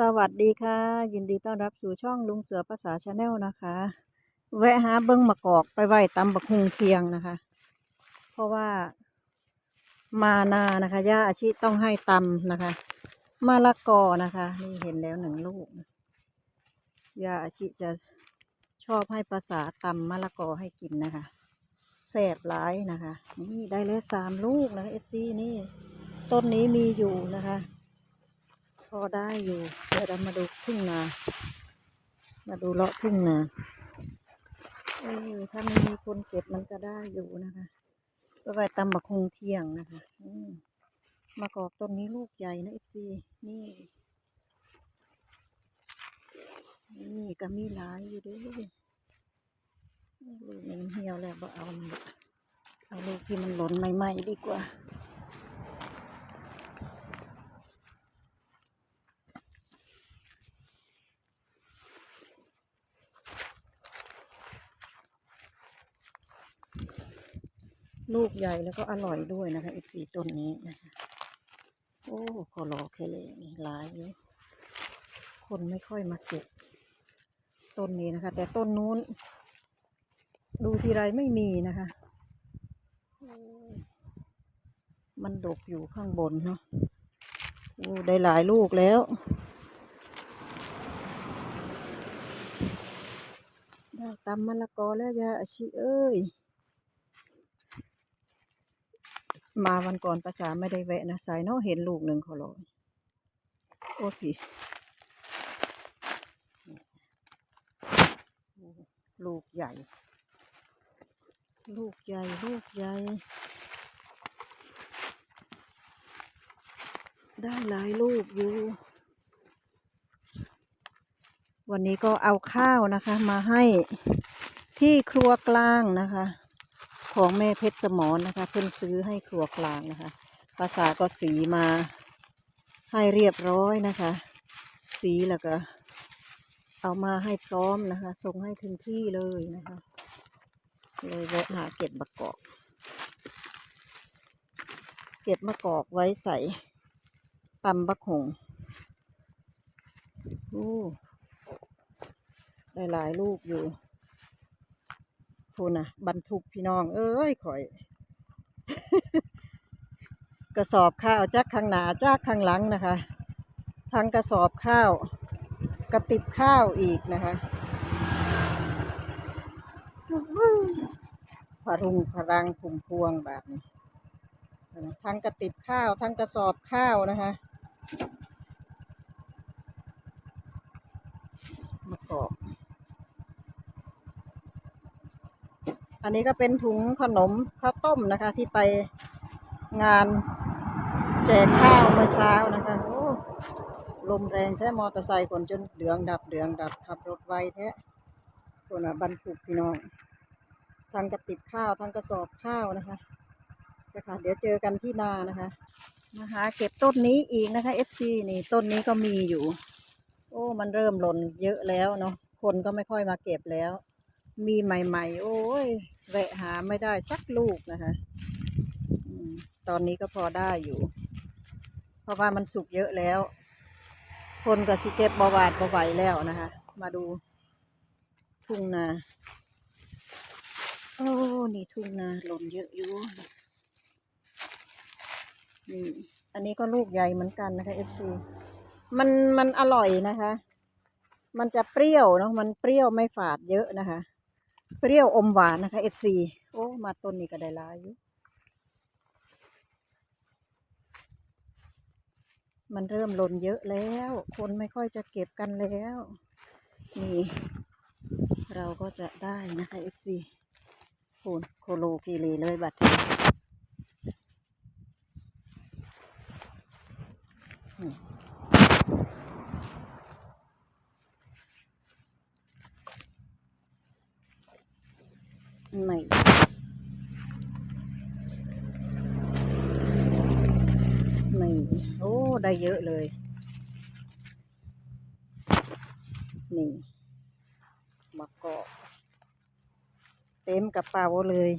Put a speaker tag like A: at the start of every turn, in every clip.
A: สวัสดีค่ะ ยินดีต้อนรับสู่ช่องลุงเสือภาษาชาแนลนะคะ แวะหาเบิ้งมะกอกไปไหว้ตำบักฮุงเทียงนะคะ เพราะว่ามานานะคะย่าอาชีต้องให้ตำนะคะมะละกอนะคะ นี่เห็นแล้วหนึ่งลูกย่าอาชีจะชอบให้ภาษาตำมะละกอให้กินนะคะแสบร้ายนะคะ นี่ได้แล้วสามลูกนะเอฟซีนี่ ต้นนี้มีอยู่นะคะ อได้อยู่ เดี๋ยวเรามาดูทุ่งนา มาดูเลาะทุ่งนา เออถ้าไม่มีคนเก็บมันก็ได้อยู่นะคะก็ไปตำบักคงเที่ยงนะคะมมะกอกต้นนี้ลูกใหญ่นะเอฟซีนี่ นี่ก็มีหลายอยู่ด้วยลูกนี้มันเหี่ยวแล้วบ่เอา เอาลูกที่มันหล่นใหม่ๆดีกว่า ลูกใหญ่แล้วก็อร่อยด้วยนะคะอีกสี่ต้นนี้นะคะ โอ้ขอรอแค่เลยนี่หลายเลยคนไม่ค่อยมาเก็บต้นนี้นะคะ แต่ต้นนู้น ดูทีไรไม่มีนะคะมันดกอยู่ข้างบนเนาะโอ้ได้หลายลูกแล้ว ได้ตำมะละกอแล้วยาอาชิเอ้ย มาวันก่อนภาษาไม่ได้แวะนะสายเนาะเห็นลูกหนึ่งเขาลอยโอ้พี่ลูกใหญ่ ลูกใหญ่ ลูกใหญ่ ได้หลายลูกอยู่ วันนี้ก็เอาข้าวนะคะ มาให้ที่ครัวกลางนะคะ ของแม่เพชรสมรนนะคะ เพิ่นซื้อให้ครัวกลางนะคะ ภาษาก็สีมาให้เรียบร้อยนะคะ สีแล้วก็ เอามาให้พร้อมนะคะ ส่งให้ถึงที่เลยนะคะ เลยแวะหาเก็บมะกอก เก็บมะกอกไว้ใส่ตำบักหงโอ้ได้หลายๆลูกอยู่ พูนะบรรทุกพี่น้อง เอ้ยข่อย กระสอบข้าวจากข้างหน้าจากข้างหลังนะคะทั้งกระสอบข้าว กระติบข้าวอีกนะคะพรุงพรังผุ่มพวงแบบนี้ทั้งกระติบข้าว ทั้งกระสอบข้าวนะคะมะกอก อันนี้ก็เป็นถุงขนมข้าวต้มนะคะ ที่ไปงานแจกข้าวเมื่อเช้านะคะโอ้ลมแรงแท้มอเตอร์ไซค์คนจนเดืองดับเดืองดับขับรถไวแท้คนอะบรรทุกพี่น้องทั้งกระติบข้าวทั้งกระสอบข้าวนะคะนะคะเดี๋ยวเจอกันที่นานะคะมาหาเก็บต้นนี้อีกนะคะ FC นี่ต้นนี้ก็มีอยู่ โอ้ มันเริ่มหล่นเยอะแล้วเนาะคนก็ไม่ค่อยมาเก็บแล้ว มีใหม่ ๆ โอ้ย แวะหาไม่ได้สักลูกนะคะตอนนี้ก็พอได้อยู่ เพราะว่ามันสุกเยอะแล้ว คนก็สิเก็บบหวาดบไหวแล้วนะคะ มาดูทุ่งนาโอ้นี่ทุ่งนาหล่นเยอะอยู่นี่อันนี้ก็ลูกใหญ่เหมือนกันนะคะ FC มันมันอร่อยนะคะ มันจะเปรี้ยวเนาะมันเปรี้ยวไม่ฝาดเยอะนะคะ เปรี้ยวอมหวานนะคะ FC โอ้ มาต้นนี้ก็ได้ลายอยู่ มันเริ่มหล่นเยอะแล้ว คนไม่ค่อยจะเก็บกันแล้ว นี่ เราก็จะได้นะคะ FC โคนโคโลกีเลเลยบัด ไม่ไม่โอ้ ได้เยอะเลย นี่มะกอกเต็มกระเป๋าเลย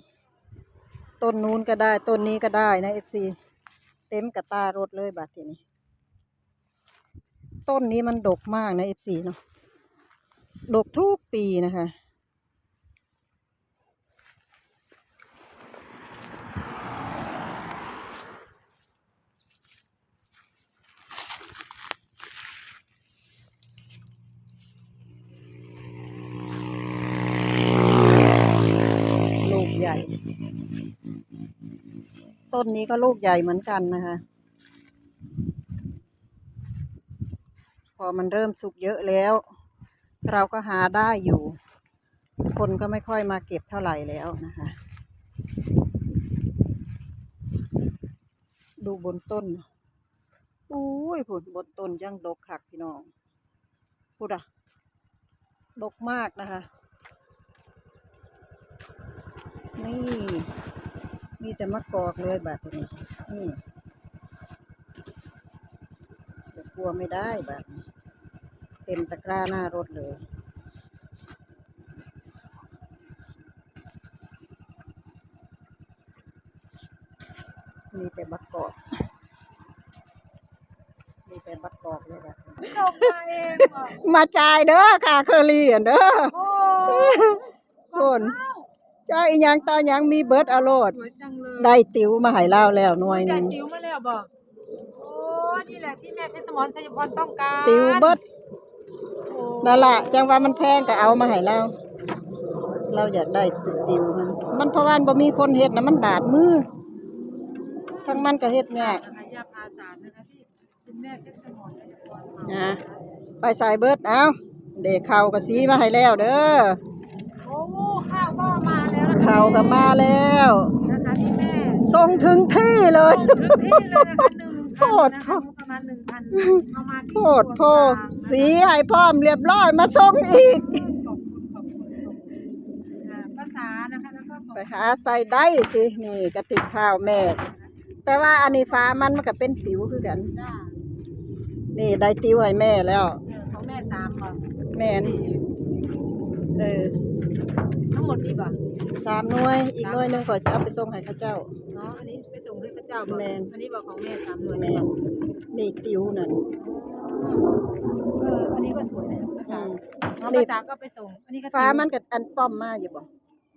A: ต้นนู้นก็ได้ ต้นนี้ก็ได้นะเอฟซีเต็มกระตารถเลยบาททีนี้ ต้นนี้มันดกมากนะเอฟซีเนาะดกทุกปีนะคะ ต้นนี้ก็ลูกใหญ่เหมือนกันนะคะ พอมันเริ่มสุกเยอะแล้ว เราก็หาได้อยู่ คนก็ไม่ค่อยมาเก็บเท่าไหร่แล้วนะคะ ดูบนต้นอุ้ยผลบนต้นยังดกคักพี่น้องพูดอะดกมากนะคะ นี่ มีแต่มะกอกเลยแบบนี้ นี่เดี๋ยวกลัวไม่ได้แบบนี้เต็มตะกร้าหน้ารถเลย มีแต่บักกอกมีแต่บักกอกเลยแบบนี้
B: ตกมาเองเหรอ
A: มาจ่ายเด้อค่ะเคอรี่อะเด้อ
B: โอ้
A: คน จ่าอีหยังตาหยังมีเบิดอโลด
B: สวยจังเลย
A: ได้ติ๋วมาให้เล่าแล้วหน่วยห
B: แต่
A: นึง
B: จิ๋วมาแล้วบอกโอ้นี่แหละที่แม่เพชรสมรชัยพรต้องการ
A: ติ๋วเบิด
B: โอ้
A: นั่นล่ะจังว่ามันแพงก็เอามาให้เราเราอยากได้ติ๋วมันมันเพราะว่าบ่มีคนเฮ็ดนะมันบาดมือทั้งมันก็เฮ็ดยาก
B: นะคะยาพาสารนะคะที่คุณแม่เพชรสมรชัยพรมา
A: นะไปใส่เบิดเอาเด็กข้าวก็สีมาให้แล้วเด้อ
B: โอ้ข้าวก็มา แล้วนะคะ
A: ข้าวก็มาแล้ว
B: นะคะที่แม่
A: ส่งถึงที่เลย
B: ส่งถึงที่เลยนะคะหนึ่ง
A: โพ
B: พัน
A: ด
B: นะคะประมาณหนึ่งพันเอามาที่
A: โพดโพสีให้พร้อมเรียบร้อยมาส่งอีก
B: ขอบคุณขอบคุณขอบคุณอ่าภาษานะคะแล้วก็ขอบ
A: ไปหาใส่ได้สินี่กระติกข้าวแม่ แต่ว่าอันนี้ฟ้ามันมันก็เป็นสิวคือกัน
B: จ้า
A: นี่ได้ติวให้แม่แล้ว
B: เออของแม่สามก่อน
A: แม่นเออ
B: ทั้งหมดดีป่ะ
A: สามหน่วย อีกหน่วยหนึงก็จะเอาไปส่งให้เข้าเจ้า
B: เนาะอันนี้ไปส่งให้พระเจ้าบอก
A: แม่น
B: อันนี้บอกของแม่สามหน่วย
A: แม่นนี่ติวนั่น
B: เอออันนี้ก็สวยนะภาษา
A: อืม
B: น้อง
A: นี่
B: ภาษาก็ไปส่ง อันนี้ก็
A: ฟ้ามันก็อันป้อมมาอยู่บ่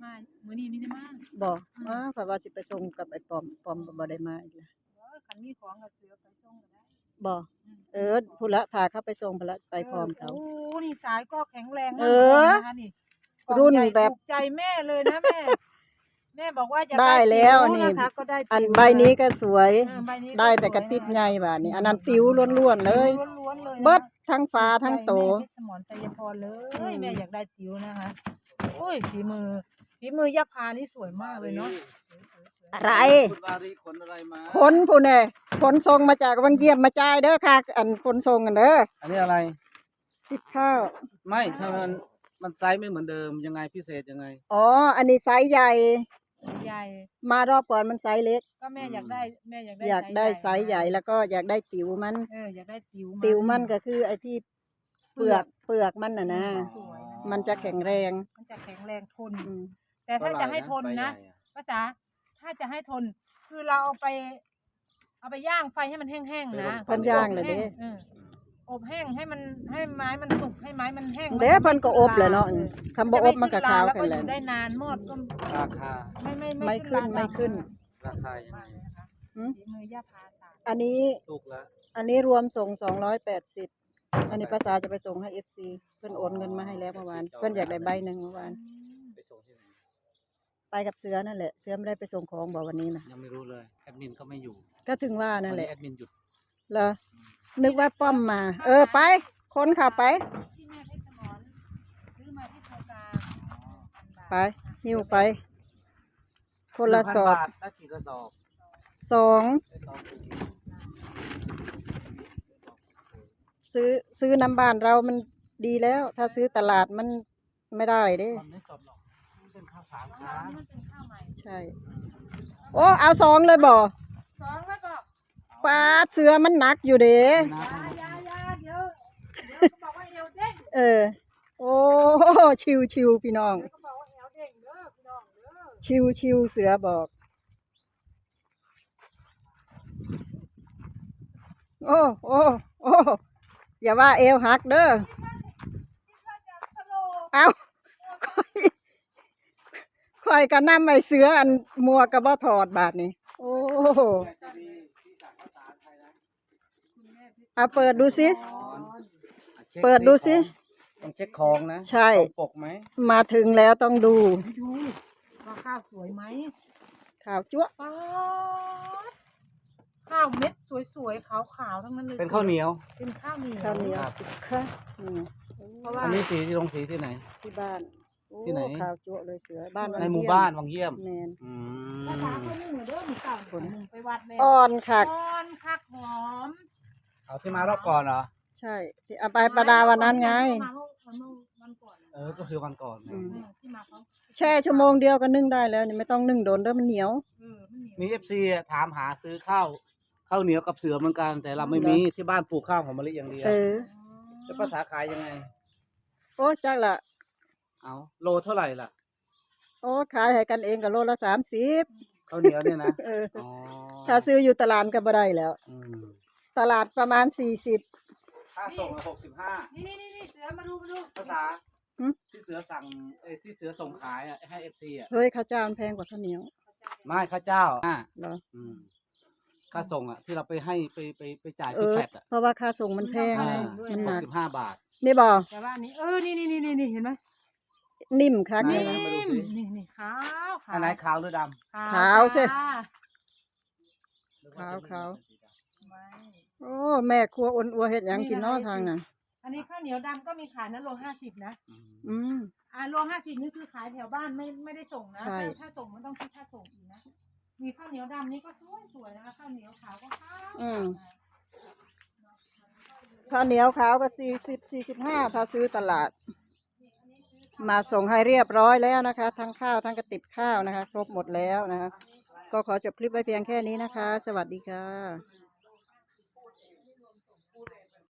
B: มามือนี้มีได้มาก
A: บ่อ้าวข่อยว่าสิไปส่งกับไอ้ป้อมป้อมบ่ได้มาอีกแล้ว
B: เออขันมีของกับเสือไปส่งก็ได้
A: บ่เออพุ่นละถ้าเขาไปส่งพุ่นละไปพร้อมเขา
B: โอ้นี่สายก็แข็งแรง
A: เอ
B: มาก
A: อ
B: นะคะนี่
A: รุ่น
B: กล่องใหญ่
A: แบบ
B: ถูกใจแม่เลยนะแม่ แม่บอกว่าจะ
A: ได้แล้ว
B: ติ๋
A: นี่
B: นะคะก็ได้
A: อัน
B: ติ๋ว
A: ใบนี้ก็สวย
B: เออใบนี้
A: ได้แต่กระติบใหญ่บาดนี้อันนั้นติวล้วนๆเลย
B: ล้วนๆเลยนะ
A: เบิดทั้งฟ้าทั้งโต
B: แม่เพชรสมรชัยพรเลย
A: อืม
B: แม่อยากได้ติ๋วนะคะ โอ้ยฝีมือฝีมือยาพานี่สวยมากเลยเนาะ
A: อะไร
C: คุณวารีขนอะไรมา
A: ขนผู้นี่ขนส่งมาจากวังเยี่ยมมาจ่ายเด้อค่ะ อันขนส่งกันเด้อ
C: อันนี้อะไร
A: ติบข้าว
C: ไม่ถ้ามัน มันไซส์ไม่เหมือนเดิมยังไงพิเศษยังไง
A: อ๋อ อันนี้ไซส์ใหญ่
B: ใหญ่
A: มารอบก่อนมันไซส์เล็ก
B: ก็แม่อยากได้แม่อยากได้
A: อยากได้ไซส์ใหญ่แล้วก็อยากได้ติ๋วมัน
B: เอออยากได้ติ๋ว
A: ติ๋วมันก็คือไอ้ที่เปลือกเปลือกมันน่ะนะ
B: สวย
A: มันจะแข็งแรง
B: มันจะแข็งแรงทน
A: อืม
B: แต่ถ้าจะให้ทนนะภาษาถ้าจะให้ทน คือเราเอาไป เอาไปย่างไฟให้มันแห้งๆนะ
A: เพิ่นย่างเลยเด้
B: ออ อบแห้งให้มันให้ไม้มันสุกให้ไม้มันแห้ง
A: เด้เพิ่นก็อบแหละเนาะ
B: ออ
A: คำบ่อบมันก็ขาว
B: แล้ว
A: กั
B: ก็
A: น
B: อ
A: แหละ
B: ยู่ได้นานหมดก็
C: ราคา
B: ไม่ไม่
A: ไม่ขึ้น
B: รา
A: ไม่ขึ้น
C: ราคายังไง
B: นะคะ
A: หืม
B: ฝีมือย่าพาสาร
A: อันนี้
C: ลูกละ
A: อันนี้รวมส่งสองร้อยแปดสิบอันนี้ภาษาจะไปส่งให้เอฟซีเพิ่นโอนเงินมาให้แล้วเมื่อวาน เพิ่นอยากได้ใบหนึ่งเมื่อวาน
C: ไปส่งที่ไหน
A: ไปกับเสือนั่นแหละ เสือไม่ได้ไปส่งของบอกวันนี้นะ
C: ยังไม่รู้เลยแอดมินก็ไม่อยู่
A: ก็ถึงว่านั่นแหละ
C: วัแอดมินหยุด
A: เหรอ นึกว่าป้อมมา เออไปคนขับไป
B: ที่แม่เพชรสมรซื้อมาที่โคกา
A: ไปหิ้วไปคนละ
C: 1,000
A: สอบบา
C: ทได้กี่กระสอบ
A: สอง
C: ได้สองถุง
A: ซื้อซื้อน้ำบ้านเรามันดีแล้ว ถ้าซื้อตลาดมันไม่ได้เด้
C: มันไม่สดหรอกมันเป็นข้าวสาร
B: ของ
C: ค้า
B: เรามันเป็นข้าวใหม่
A: ใช่ โอ้เอาสองเลยบ่
B: สองแล้วก็
A: ปลาเสือมันหนักอยู่เด้
C: นะ
B: ยายายาเดี๋ยวเดี๋ยวเขาบอกว่าเอวเด้ง
A: เออ โอ้ชิวชิวพี่น้อง
B: เดี๋ยวเขาบอกว่าเอวเด้งเด้อพี่น้องเด้อ
A: ชิวชิวเสือบอก โอ้โอ้โอ้อย่าว่าเอวหักเด้อเอาค่อยค่อยกันน้ำไม่เสืออันมัวกับบ่ถอดบาทนี่โอ้โหเอาเปิดดูสิ เปิดดูสิ
C: ต้องเช็คของนะ
A: ใช่
C: ตรงปกไหม
A: มาถึงแล้วต้องดู
B: ไปดูว่าข้าวสวยไหม
A: ข่าวจั๊วะ
B: ป๊าดข้าวเม็ดสวยๆขาวๆทั้งนั้นเลย
C: เป็นข้าวเหนียว
B: เป็นข้าวเหนียว
A: ข้าวเหนียว
C: ครับ
A: สิคะอืม
B: เพราะว่า
C: อันนี้สีที่ลงสีที่ไหน
A: ที่บ้านโอ้
C: ที่ไหน
A: ข่าวจั๊วะเลยเสือบ้าน
C: ในหมู่บ้านวังเยี่ยม
A: แมน
C: อื
B: ภาษามคนหนึ่งเหมือนเดิมหรือเปล่าคนหนึ่งไปวัดเลย
A: อ่อนคัก
B: อ่อนคักหอม
C: เอาที่มารอบก่อนเหรอ
A: ใช่ที่เอาไปประดาวันนั้นไง
B: มาเมื่อวันก่อน
C: เออ ก็คือวันก่อน
A: อืม
B: เออที่มาเขา
A: แช่ชั่วโมงเดียวก็นึ่งได้แล้วนี่ไม่ต้องนึ่งโดนเด้อมันเหนียว
B: เออมันเหนียว
C: มีเอฟซีถามหาซื้อข้าวข้าวเหนียวกับเสือเหมือนกัน แต่เราไม่มีที่บ้านปลูกข้าวหอมมะลิอย่างเดียว
A: เออ
C: แล้วภาษาขายยังไง
A: โอ้จักละ
C: เอาโลเท่าไหร่ล่ะ
A: โอ้ขายให้กันเองกับโลละสามสิบ
C: ข้าวเหนียวเนี่ยนะ
A: เออ
C: อ๋อ
A: ถ้าซื้ออยู่ตลาดก็บ่ได้แล้ว
C: อืม
A: ตลาดประมาณสี่สิบ
C: ค่าส่งหกสิบห้า
B: นี่นี่นี่นี่เสือมาดูมาดู
C: ภาษา
A: หึ
C: ที่เสือสั่งเอ้ยที่เสือส่งขายอะให้เอฟซีอะ
A: เฮ้ยข้าวเจ้ามันแพงกว่าข้าวเหนียว
C: ไม่ข้าเจ้าอะ
A: เหรอ
C: อืมค่าส่งอะ ที่เราไปให้ไปไปไปจ่าย
A: เอ
C: ที่
A: อ
C: แฟลตอะ
A: เพราะว่าค่าส่งมันแพง
C: อ่า
A: ไงมันห
C: ห
A: นั
C: ก
A: ก
C: สิบห้าบาท
A: นี่บอ
B: แต่ว่านี่เออนี่นี่นี่นี่นี่เห็นไหม
A: นิ่มคัก
C: ไหน
A: เลย
C: ไห
A: นะ
C: มาดูสิ
B: นี่นี่ขาวขาว
C: อันไหนขาวหรือด
B: ขาว
A: ขาวสิ
B: จ้ำ
A: ขาวขาว
B: ไม่
A: โอ้แม่ครัวอ้วนอัวเฮ็ดหยังกินเนาะทางน่ะ
B: อันนี้ข้าวเหนียวดำก็มีขายนะโลห้าสิบนะ
C: อืม
A: อืม
B: อ่าโลห้าสิบนี่คือขายแถวบ้านไม่ไม่ได้ส่งนะ
A: ใช่
B: ถ้าถ้าส่งมันต้องคิดค่าส่งอีกนะ มีข้าวเหนียวดำนี่ก็สวยสวยนะคะข้าวเหนียวขาวก็ขาว
A: อืมข้าวเหนียวขาวก็สี่สิบสี่สิบห้าถ้าซื้อตลาด มาส่งให้เรียบร้อยแล้วนะคะ ทั้งข้าวทั้งกระติบข้าวนะคะ ครบหมดแล้วนะคะ ก็ขอจบคลิปไว้เพียงแค่นี้นะคะ สวัสดีค่ะ